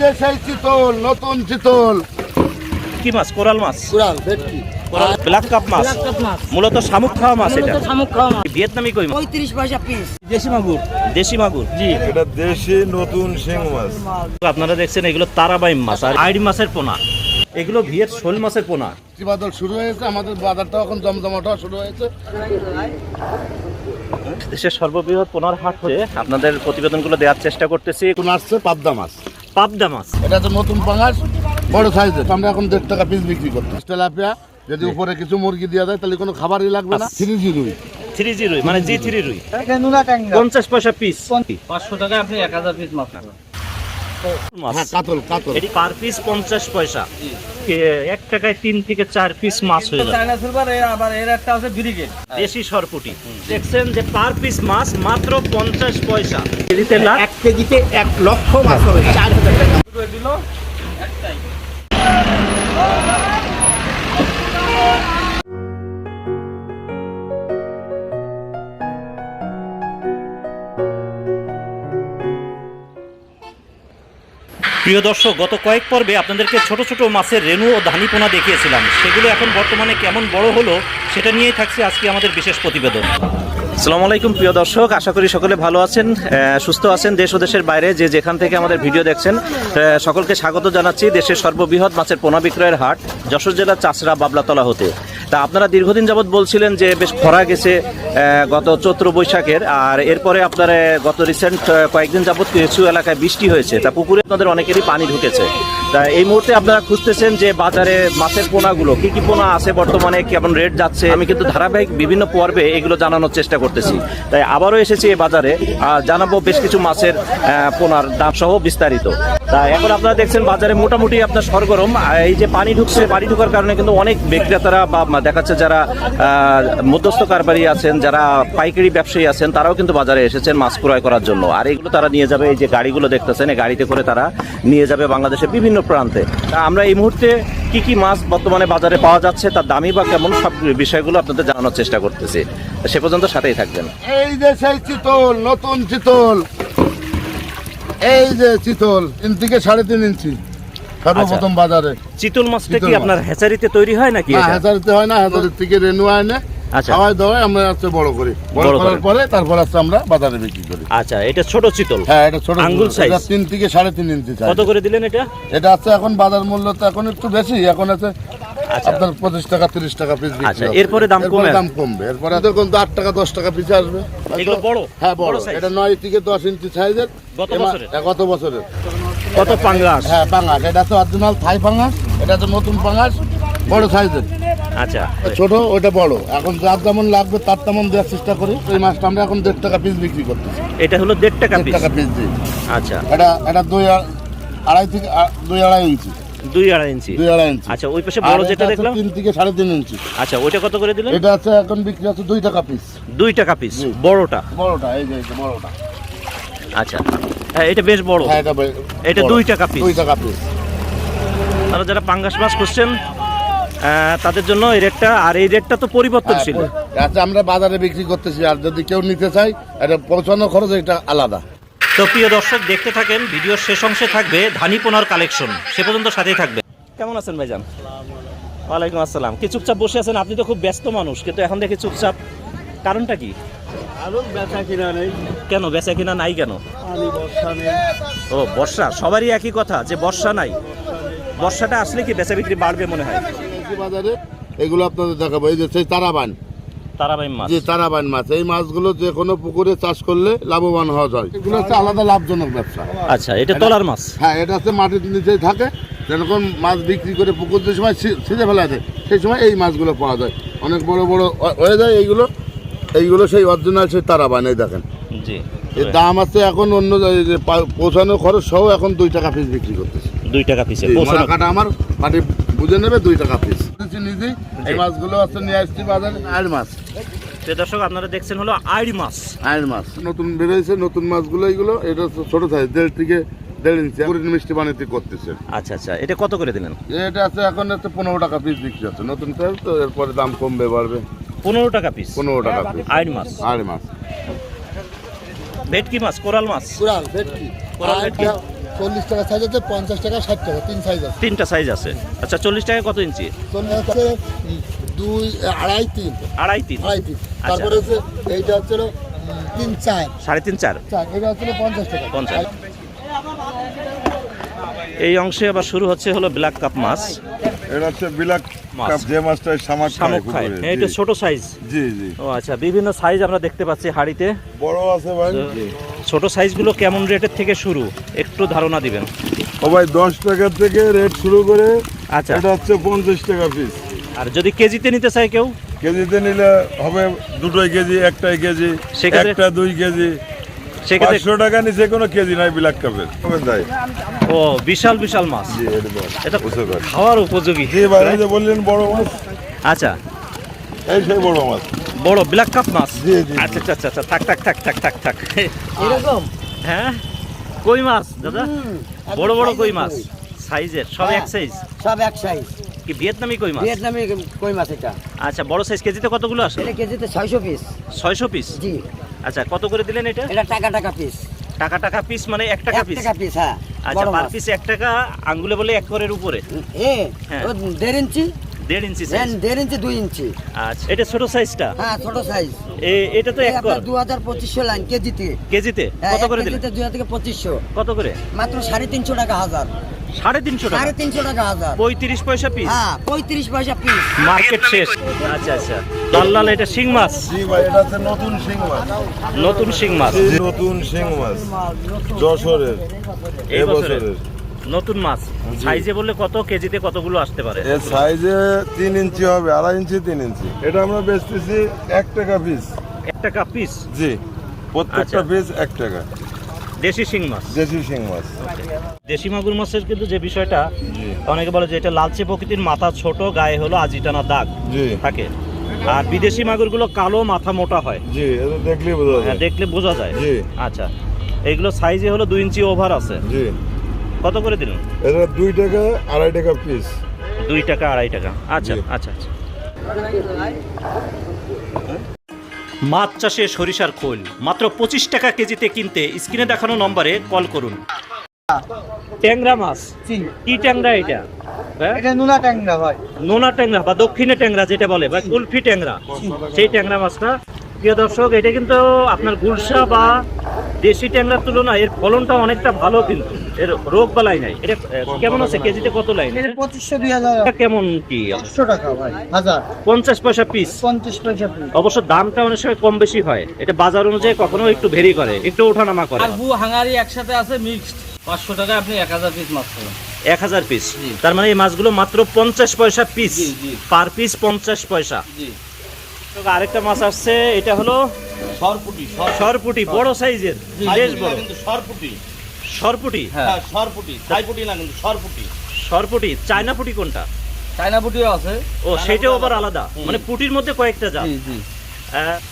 যে সেই চিতল নতুন চিতল। কি মাছ? কোরাল মাছ। ভেটকি ব্ল্যাক কাপ মূলত শামুক খাওয়া মাছ এটা। মূলত শামুক খাওয়া মাছ। ভিয়েতনামি কই মাছ? পঁয়ত্রিশ পয়সা পিস দেশি মাগুর। দেশি মাগুর। জি। এটা দেশি নতুন শিং মাছ। আপনারা দেখছেন এগুলো তারাবাইম মাছ আর আইডি মাছের পোনা। এগুলো ভিয়েত শোল মাছের পোনা। বাদল শুরু হয়েছে আমাদের বাজারটা এখন জমজমাটা শুরু হয়েছে। দেশের সর্ববৃহৎ পোনার হাট হয়ে আপনাদের প্রতিবেদনগুলো দেওয়ার চেষ্টা করতেছি। আসছে পাবদা মাছ। পাবদা মাছ। এটা তো নতুন পাঙাশ বড় সাইজের। আমরা এখন দেড় টাকা পিস বিক্রি করছি তেলাপিয়া যদি উপরে কিছু মুরগি দেওয়া যায় তাহলে কোনো খাবারই লাগবে না। থ্রি থ্রি জিরোই থ্রি জি রুই মানে জি থ্রি রুই। পঞ্চাশ পয়সা পিস পাঁচশো টাকা আপনি এক হাজার পিস মাছ হ্যাঁ কাতল কাতল। এটি পার পিস পঞ্চাশ পয়সা। এক টাকায় তিন থেকে চার পিস মাছ হয়ে যাবে। চায়না সিলভার আবার এর একটা আছে ব্রিগেড দেশি সরপুটি। দেখছেন যে পার পিস মাছ মাত্র পঞ্চাশ পয়সা। কেজিতে এক কেজিতে এক লক্ষ মাছ হবে। চার হাজার টাকা। দিল একটাই। প্রিয় দর্শক, গত কয়েক পর্বে আপনাদেরকে ছোট ছোট মাছের রেণু ও ধানিপোনা দেখিয়েছিলাম। সেগুলো এখন বর্তমানে কেমন বড় হলো, সেটা নিয়েই থাকছে আজকে আমাদের বিশেষ প্রতিবেদন। আসসালামু আলাইকুম, প্রিয় দর্শক। আশা করি সকলে ভালো আছেন সুস্থ আছেন, দেশ ও দেশের বাইরে যে যেখান থেকে আমাদের ভিডিও দেখছেন সকলকে স্বাগত জানাচ্ছি দেশের সর্ববৃহৎ মাছের পোনা বিক্রয়ের হাট, যশোর জেলার চাষরা বাবলাতলা হতে। তা আপনারা দীর্ঘদিন যাবৎ বলছিলেন যে বেশ খরা গেছে গত চৈত্র বৈশাখের, আর এরপরে আপনার গত রিসেন্ট কয়েকদিন যাবৎ কিছু এলাকায় বৃষ্টি হয়েছে। তা পুকুরে আপনাদের অনেকেরই পানি ঢুকেছে। তা এই মুহূর্তে আপনারা খুঁজতেছেন যে বাজারে মাছের পোনাগুলো, কি কি পোনা আছে বর্তমানে, কেমন রেট যাচ্ছে? আমি কিন্তু ধারাবাহিক বিভিন্ন পর্বে এগুলো জানানোর চেষ্টা করতেছি। তাই আবারও এসেছি এই বাজারে, আর জানাব বেশ কিছু মাছের পোনার দাম সহ বিস্তারিত। তা এখন আপনারা দেখছেন বাজারে মোটামুটি আপনার সরগরম। এই যে পানি ঢুকছে, পানি ঢোকার কারণে কিন্তু অনেক বিক্রেতারা বা দেখাচ্ছে যারা মধ্যস্থ কারবারি আছেন, যারা পাইকারি ব্যবসায়ী আছেন, তারাও কিন্তু বাজারে এসেছেন মাছ ক্রয় করার জন্য। আর এগুলো তারা নিয়ে যাবে, এই যে গাড়িগুলো দেখতেছেন, এই গাড়িতে করে তারা নিয়ে যাবে বাংলাদেশের বিভিন্ন প্রান্তে। তা আমরা এই মুহূর্তে কি কি মাছ বর্তমানে বাজারে পাওয়া যাচ্ছে, তার দামি বা কেমন, সব বিষয়গুলো আপনাদের জানানোর চেষ্টা করতেছি। সে পর্যন্ত সাথেই থাকবেন। এই সেই চিতল, নতুন চিতল। এই যে চিতল সাড়ে তিন ইঞ্চি। সর্বপ্রথম বাজারে। চিতল মাছটা কি আপনার হ্যাচারিতে তৈরি হয় নাকি? হাজারিতে হয় না থেকে রেনু আচ্ছা। খাওয়াই দাওয়াই আমরা হচ্ছে বড় করি। বড় করার পরে তারপর হচ্ছে আমরা বাজারে বিক্রি করি। আচ্ছা এটা ছোট চিতল? হ্যাঁ এটা ছোট আঙ্গুল? এটা তিন থেকে সাড়ে তিন ইঞ্চি। কত করে দিলেন এটা? এটা আছে এখন বাজার মূল্য তো এখন একটু বেশি এখন আছে আচ্ছা আপনার পঁচিশ টাকা তিরিশ টাকা পিস আচ্ছা, এরপরে দাম কমে? দাম কমবে। এরপরে দেখুন তো আট টাকা দশ টাকা পিস আসবে। এগুলো বড়? হ্যাঁ বড়। এটা নয় থেকে দশ ইঞ্চি সাইজের গত বছরের? হ্যাঁ, গত বছরের। কত পাঙ্গাস? হ্যাঁ পাঙাশ এটা তো অরিজিনাল থাই পাঙাশ এটা তো নতুন পাঙাশ বড় সাইজের আচ্ছা। ছোট ওটা বড়। এখন যার যেমন লাগবে তার তেমন দেওয়ার চেষ্টা করি। এই মাছটা আমরা এখন দেড় টাকা পিস বিক্রি করতেছি। এটা হলো দেড় টাকা দেড় টাকা পিস দিই আচ্ছা। এটা এটা দুই আড়াই থেকে দুই আড়াই ইঞ্চি। দুই আড়াই ইঞ্চি। দুই আড়াই ইঞ্চি। আচ্ছা ওই পাশে বড় যেটা দেখলাম? তিন থেকে সাড়ে তিন ইঞ্চি। আচ্ছা ওইটা কত করে দিলেন? এটা আছে এখন বিক্রি আছে দুই টাকা পিস দুই টাকা পিস বড়টা? বড়টা এই যে বড়টা। আচ্ছা। হ্যাঁ এটা বেশ বড়। হ্যাঁ এটা এটা বড়। দুই টাকা piece। দুই টাকা পিস আর যারা পাঙ্গাস মাছ খুঁজছেন আহ, তাদের জন্য এই রেটটা আর এই রেটটা তো পরিবর্তনশীল। আচ্ছা আমরা বাজারে বিক্রি করতেছি আর যদি কেউ নিতে চাই এটা পৌঁছানো খরচ এটা আলাদা। তো প্রিয় দর্শক দেখতে থাকেন ভিডিওর শেষ অংশে থাকবে ধানিপোনার কালেকশন। সে পর্যন্ত সাথেই থাকবে কেমন আছেন ভাইজান? ওয়ালাইকুম আসসালাম। কি চুপচাপ বসে আছেন? আপনি তো খুব ব্যস্ত মানুষ কিন্তু এখন দেখি চুপচাপ। কারণটা কি? কিনা নেই। কেন? বেচা কিনা নাই কেন? পানি বর্ষা নেই। ও বর্ষা? সবারই একই কথা যে বর্ষা নাই। বর্ষাটা আসলে কি বেচা বিক্রি বাড়বে মনে হয়? বাজারে? এগুলো আপনাদের দেখাবো। এই যে সেই তারাবান। তারাবাই মাছ। যে তারাবান মাছ এই মাছগুলো যে কোনো পুকুরে চাষ করলে লাভবান হওয়া যায়। এগুলো হচ্ছে আলাদা লাভজনক ব্যবসা। আচ্ছা এটা তলার মাছ? হ্যাঁ এটা হচ্ছে মাটির নিচেই থাকে। যেরকম মাছ বিক্রি করে পুকুর যে সময় ছিঁড়ে ফেলা যায় সেই সময় এই মাছগুলো পাওয়া যায়। অনেক বড় বড় হয়ে যায় এইগুলো। এইগুলো সেই অরিজিনাল সেই তারাবান এই দেখেন। জি। এর দাম আছে এখন অন্য জায়গায় যে পা- পৌঁছানো খরচ সহ এখন দুই টাকা পিস বিক্রি করতেছে। দুই টাকা পিসে পৌঁছানো। কাটা আমার পাটি বুঝে নেবে দুই টাকা পিস নিজেই। এই মাছগুলো আছে নিয়ে আসছি বাজারে। আর মাছ তো দর্শক আপনারা দেখছেন হলো আইড়ি মাছ। আড় মাছ। নতুন বেরোয়েছে নতুন মাছগুলো এইগুলো এটা ছোট সাইজ দেড় থেকে দেড় ইঞ্চি পুরি মিষ্টি বানিয়ে করতেছে। আচ্ছা আচ্ছা এটা কত করে দিলেন? এটা আছে এখন হচ্ছে পনেরো টাকা পিস বিক্রি হচ্ছে। নতুন সাইজ তো এরপরে দাম কমবে বাড়বে। পনেরো টাকা পিস পনেরো টাকা পিস আইড়ি মাছ। আড় মাছ। ভেটকি মাছ কোরাল মাছ? কুড়াল ভেটকি। কোরাল ভেটকি? চল্লিশ টাকা সাইজ আছে পঞ্চাশ টাকা ষাট টাকা তিন সাইজ আছে। তিনটা সাইজ আছে। আচ্ছা চল্লিশ টাকা কত ইঞ্চি? চল্লিশ হচ্ছে দুই আড়াই তিন। আড়াই তিন? আড়াই তিন। তারপরে হচ্ছে এইটা হচ্ছে তিন চার। সাড়ে তিন চার? চার এটা হচ্ছে পঞ্চাশ টাকা। পঞ্চাশ। এই অংশে আবার শুরু হচ্ছে হলো ব্ল্যাক কাপ মাছ। এটা হচ্ছে বিলাক মাছ। কাপ যে মাছটা শামাক শামুক খায় এটা ছোট সাইজ জি জি। ও আচ্ছা বিভিন্ন সাইজ আমরা দেখতে পাচ্ছি হাড়িতে। বড় আছে ভাই। ছোট সাইজগুলো কেমন রেটের থেকে শুরু? একটু ধারণা দিবেন। ও ভাই দশ টাকা থেকে রেট শুরু করে আচ্ছা। এটা হচ্ছে পঞ্চাশ টাকা পিস আর যদি কেজিতে নিতে চাই কেউ? কেজিতে নিলে হবে দুটোই কেজি একটাই কেজি একটা দুই কেজি। সেক্ষেত্রে টাকা নিচে কোনো কেজি নাই বিলাক কাপের। ও বিশাল বিশাল মাছ। এটা খাওয়ার উপযোগী। এই যে বললেন বড় মাছ। আচ্ছা। এই সেই বড় মাছ। বড় ব্ল্যাক কাপ মাছ। আচ্ছা আচ্ছা আচ্ছা আচ্ছা থাক থাক থাক থাক থাক থাক। এরকম? হ্যাঁ? কই মাছ দাদা? বড় বড় কই মাছ? সাইজের সব এক সাইজ সব এক সাইজ কি ভিয়েতনামি কই মাছ? ভিয়েতনামি কই মাছ এটা? আচ্ছা বড় সাইজ কেজিতে কতগুলো আসে? এটা কেজিতে ছয়শো পিস ছয়শো পিস জি। আচ্ছা কত করে দিলেন এটা? এটা টাকা টাকা পিস টাকা টাকা পিস মানে এক টাকা এক পিস টাকা পিস হ্যাঁ আচ্ছা পার পিস এক টাকা আঙ্গুলে বলে এক করের উপরে। এ হ্যাঁ। ও দেড় ইঞ্চি? দেড় ইঞ্চি সাইজ দেড় ইঞ্চি দুই ইঞ্চি। আচ্ছা। এটা ছোট সাইজটা হ্যাঁ ছোট সাইজ এটা তো এক কর। দু হাজার পঁচিশশো লাইন কেজিতে। কেজিতে? হ্যাঁ, কত করে দিলেন? দুই হাজার থেকে পঁচিশশো। কত করে? মাত্র সাড়ে তিনশো টাকা হাজার। সাড়ে তিনশো টাকা? সাড়ে তিনশো টাকা হাজার। পঁয়ত্রিশ পয়সা পিস হ্যাঁ পঁয়ত্রিশ পয়সা পিস মার্কেট শেষ। আচ্ছা আচ্ছা। লাল লাল এটা শিং মাছ? জি ভাই এটা হচ্ছে নতুন শিং মাছ। নতুন শিং মাছ। নতুন শিং মাছ। যশোরের। এবছরের। নতুন মাছ। সাইজে বললে কত কেজিতে কতগুলো আসতে পারে? এর সাইজে তিন ইঞ্চি হবে আড়াই ইঞ্চি তিন ইঞ্চি। এটা আমরা বেচতেছি এক টাকা পিস এক টাকা পিস জি প্রত্যেকটা আচ্ছা। পিস এক টাকা। দেশি শিং মাছ? দেশি শিং মাছ। দেশি মাগুর মাছের কিন্তু যে বিষয়টা অনেকে বলে যে এটা লালচে প্রকৃতির মাথা ছোট গায়ে হলো আজিটানা দাগ। জি। থাকে। আর বিদেশি মাগুরগুলো কালো মাথা মোটা হয়। জি এটা দেখলেই বোঝা হ্যাঁ যায় দেখলে বোঝা যায়। জি। আচ্ছা। এইগুলো সাইজে হলো দুই ইঞ্চি ওভার আছে। জি। কত করে দিলেন? এটা দুই টাকা আড়াই টাকা পিস দুই টাকা আড়াই টাকা। আচ্ছা আচ্ছা আচ্ছা। মাছ চাষে সরিষার খোল। মাত্র পঁচিশ টাকা কেজিতে কিনতে স্ক্রিনে দেখানো নম্বরে কল করুন। ট্যাংরা মাছ? কি ট্যাংরা এটা? হ্যাঁ? এটা নুনা ট্যাংরা ভাই নোনা ট্যাংরা বা দক্ষিণে ট্যাংরা যেটা বলে বা কুলফি ট্যাংরা। সেই ট্যাংরা মাছটা প্রিয় দর্শক এটা কিন্তু আপনার গুলশা বা দেশি ট্যাংরার তুলনায় এর ফলনটা অনেকটা ভালো কিন্তু। রোগ বালাই নাই। এটা কেমন আছে? কেজিতে কত লাইন? এটা পঁচিশশো দুই হাজার। কেমন কি? পাঁচশো টাকা ভাই হাজার। পঞ্চাশ পয়সা পিস পঞ্চাশ পয়সা পিস অবশ্য দামটা অনেক সময় কম বেশি হয়। এটা বাজার অনুযায়ী কখনো একটু ভেরি করে একটু ওঠানামা করে। আর বু হাঙ্গারি একসাথে আছে মিক্সড পাঁচশো টাকা আপনি এক হাজার পিস মাছ পাবেন এক হাজার পিস তার মানে এই মাছগুলো মাত্র পঞ্চাশ পয়সা পিস। পার পিস পঞ্চাশ পয়সা। আরেকটা মাছ আসছে এটা হলো সরপুটি সরপুটি বড় সাইজের বেশ বড়। সরপুটি। সরপুটি? হ্যাঁ সরপুটি থাইপুটি না কিন্তু সরপুটি। সরপুটি চায়না পুটি কোনটা? চাইনা পুটিও আছে। ও সেটাও আবার আলাদা। মানে পুটির মধ্যে কয়েকটা জাত। জি জি।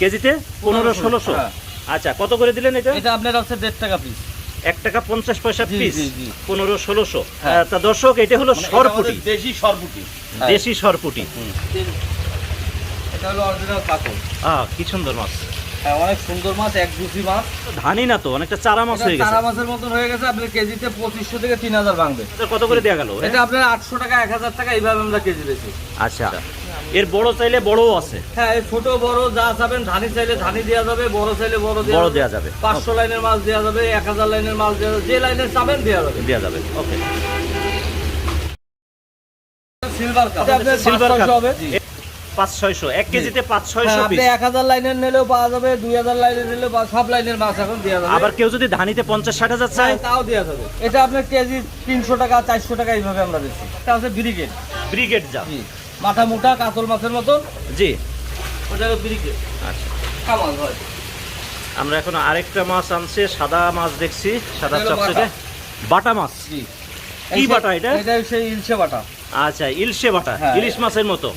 কেজিতে? পনেরো ষোলোশো? হ্যাঁ। আচ্ছা কত করে দিলেন এটা? এটা আপনার হচ্ছে দেড় টাকা পিস এক টাকা পঞ্চাশ পয়সা পিস। পনেরো ষোলোশো? হ্যাঁ। তা দর্শক এটা হলো মানে সরপুটি। দেশি সরপুটি। দেশি সরপুটি। এটা হলো অরিজিনাল কাকল আহ কি সুন্দর মাছ। হ্যাঁ অনেক সুন্দর মাছ এক দুসি মাছ। ধানি না তো অনেকটা চারা মাছ হয়ে গেছে। চারা মাছের মতন হয়ে গেছে আপনার কেজিতে পঁচিশশো থেকে তিন হাজার ভাঙবে। কত করে দেওয়া গেল? এটা আপনার আটশো টাকা এক হাজার টাকা এইভাবে আমরা কেজি বেশি আচ্ছা এর বড় চাইলে বড়ও আছে। হ্যাঁ এই ছোট বড় যা চাবেন ধানি চাইলে ধানি দেওয়া যাবে বড় চাইলে বড় বড় দেওয়া যাবে। পাঁচশো লাইনের মাছ দেওয়া যাবে এক হাজার লাইনের মাছ দেওয়া যাবে যে লাইনের চাবেন দেওয়া যাবে। দেওয়া যাবে okay silver cup silver cup হবে। পাঁচ ছয়শো এক কেজিতে পাঁচ হ্যাঁ, ছয়শো আপনি এক হাজার লাইনের নিলেও পাওয়া যাবে দুই হাজার লাইনের নিলেও সব লাইনের মাছ এখন দেওয়া যাবে। আবার কেউ যদি ধানিতে পঞ্চাশ ষাট হাজার চায়? হ্যাঁ, তাও দেওয়া যাবে। এটা আপনার কেজি তিনশো টাকা চারশো টাকা এইভাবে আমরা দিচ্ছি। এটা হচ্ছে ব্রিগেড। ব্রিগেড যা। মাথা মোটা কাতল মাছের মতন জি। ওটা হলো ব্রিগেড। আচ্ছা। কামাল হয়। আমরা এখন আরেকটা মাছ আনছে সাদা মাছ দেখছি সাদা চকচকে বাটা। মাছ? জি। কি বাটা এটা? এটা সেই ইলশে বাটা। আচ্ছা ইলশে বাটা হ্যাঁ। ইলিশ মাছের মতো।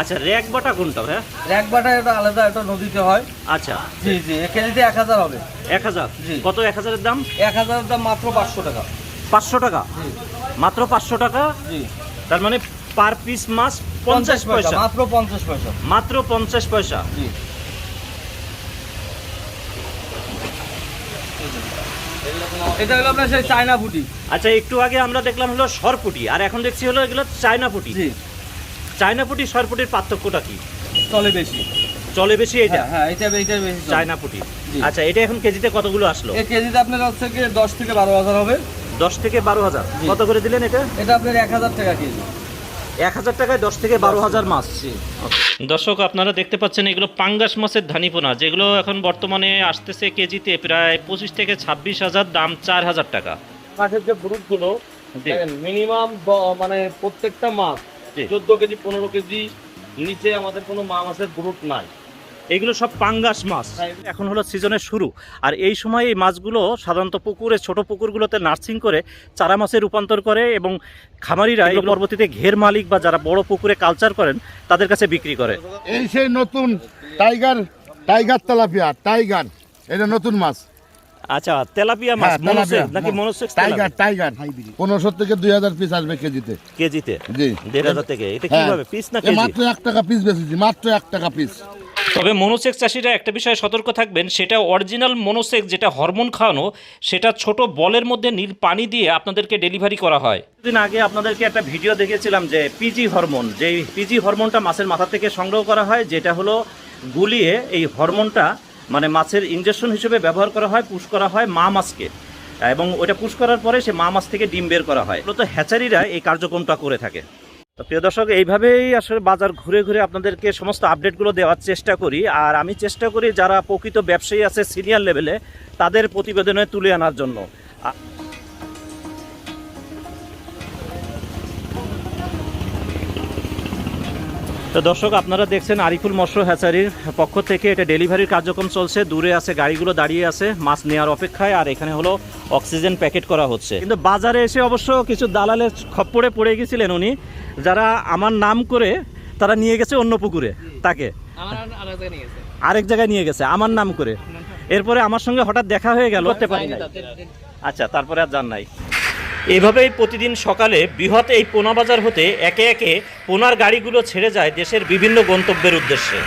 আচ্ছা র্যাক বাটা কোনটা হ্যাঁ? এক বাটা এটা আলাদা এটা নদীতে হয়। আচ্ছা। জি জি কেজিতে এক হাজার হবে। এক হাজার? জি। কত এক হাজারের দাম? এক হাজারের দাম মাত্র পাঁচশো টাকা। পাঁচশো টাকা? মাত্র পাঁচশো টাকা? জি। তার মানে পার পিস মাছ পঞ্চাশ পয়সা মাত্র পঞ্চাশ পয়সা। মাত্র পঞ্চাশ পয়সা? জি। এটা হলো আপনার সেই চায়না ফুটি আচ্ছা একটু আগে আমরা দেখলাম হলো সরপুটি আর এখন দেখছি হলো এগুলো চায়না পুটি। জি। চায়না পুটি সরপুটির পার্থক্যটা কি? চলে বেশি। চলে বেশি এটা? হ্যাঁ হ্যাঁ এটা এটা বেশি। চায়না পুটি আচ্ছা এটা এখন কেজিতে কতগুলো আসলো? এই কেজিতে আপনার হচ্ছে কি দশ থেকে বারো হাজার হবে। দশ থেকে বারো হাজার। কত করে দিলেন এটা? এটা আপনার এক হাজার টাকা কেজি। এক হাজার টাকায় দশ থেকে বারো হাজার মাছ। দর্শক আপনারা দেখতে পাচ্ছেন এগুলো পাঙ্গাস মাছের ধানিপোনা যেগুলো এখন বর্তমানে আসতেছে কেজিতে প্রায় পঁচিশ থেকে ছাব্বিশ হাজার দাম চার হাজার টাকা। মাছের যে গ্রুপগুলো। মিনিমাম মানে প্রত্যেকটা মাছ। চোদ্দ কেজি পনেরো কেজি নিচে আমাদের কোনো মা মাছের গ্রুপ নাই। এগুলো সব পাঙ্গাস মাছ। এখন হলো সিজনের শুরু। আর এই সময় এই মাছগুলো সাধারণত পুকুরে ছোট পুকুরগুলোতে নার্সিং করে চারা মাছে রূপান্তর করে এবং খামারিরা এগুলো পরবর্তীতে ঘের মালিক বা যারা বড় পুকুরে কালচার করেন তাদের কাছে বিক্রি করে। এই সেই নতুন টাইগার টাইগার তেলাপিয়া টাইগার এটা নতুন মাছ। আচ্ছা তেলাপিয়া মাছ হ্যাঁ, মনোসেক্স তেলাপিয়া। নাকি মনোসেক্স টাইগার টাইগার। পনেরোশো থেকে দুই হাজার পিস আসবে কেজিতে। কেজিতে? জি। দেড় হাজার থেকে? এটা হ্যাঁ। কীভাবে? পিস না কেজি? মাত্র এক টাকা পিস বেচেছি মাত্র এক টাকা পিস তবে মনোসেক্স চাষিরা একটা বিষয়ে সতর্ক থাকবেন সেটা অরিজিনাল মনোসেক যেটা হরমোন খাওয়ানো সেটা ছোট বলের মধ্যে নীল পানি দিয়ে আপনাদেরকে ডেলিভারি করা হয়। দিন আগে আপনাদেরকে একটা ভিডিও দেখেছিলাম যে পিজি হরমোন যে পিজি হরমোনটা মাছের মাথা থেকে সংগ্রহ করা হয় যেটা হলো গুলিয়ে এই হরমোনটা মানে মাছের ইঞ্জেকশন হিসেবে ব্যবহার করা হয় পুশ করা হয় মা মাছকে। এবং ওটা পুশ করার পরে সে মা মাছ থেকে ডিম বের করা হয়। মূলত হ্যাচারিরা এই কার্যক্রমটা করে থাকে। তো প্রিয় দর্শক, এইভাবেই আসলে বাজার ঘুরে ঘুরে আপনাদেরকে সমস্ত আপডেটগুলো দেওয়ার চেষ্টা করি। আর আমি চেষ্টা করি যারা প্রকৃত ব্যবসায়ী আছে সিনিয়র লেভেলে তাদের প্রতিবেদনে তুলে আনার জন্য। তো দর্শক আপনারা দেখছেন আরিফুল মৎস্য হ্যাচারির পক্ষ থেকে এটা ডেলিভারির কার্যক্রম চলছে। দূরে আছে গাড়িগুলো দাঁড়িয়ে আছে মাছ নেওয়ার অপেক্ষায় আর এখানে হলো অক্সিজেন প্যাকেট করা হচ্ছে। কিন্তু বাজারে এসে অবশ্য কিছু দালালের খপ্পরে পড়ে গেছিলেন উনি। যারা আমার নাম করে তারা নিয়ে গেছে অন্য পুকুরে তাকে। আরেক জায়গায় নিয়ে গেছে। আমার নাম করে। এরপরে আমার সঙ্গে হঠাৎ দেখা হয়ে গেল করতে পারি নাই। আচ্ছা তারপরে আর জান নাই। এভাবেই প্রতিদিন সকালে বৃহৎ এই পোনা বাজার হতে একে একে পোনার গাড়িগুলো ছেড়ে যায় দেশের বিভিন্ন গন্তব্যের উদ্দেশ্যে।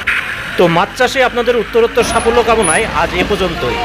তো মাছ চাষে আপনাদের উত্তরোত্তর সাফল্য কামনায় আজ এ পর্যন্তই।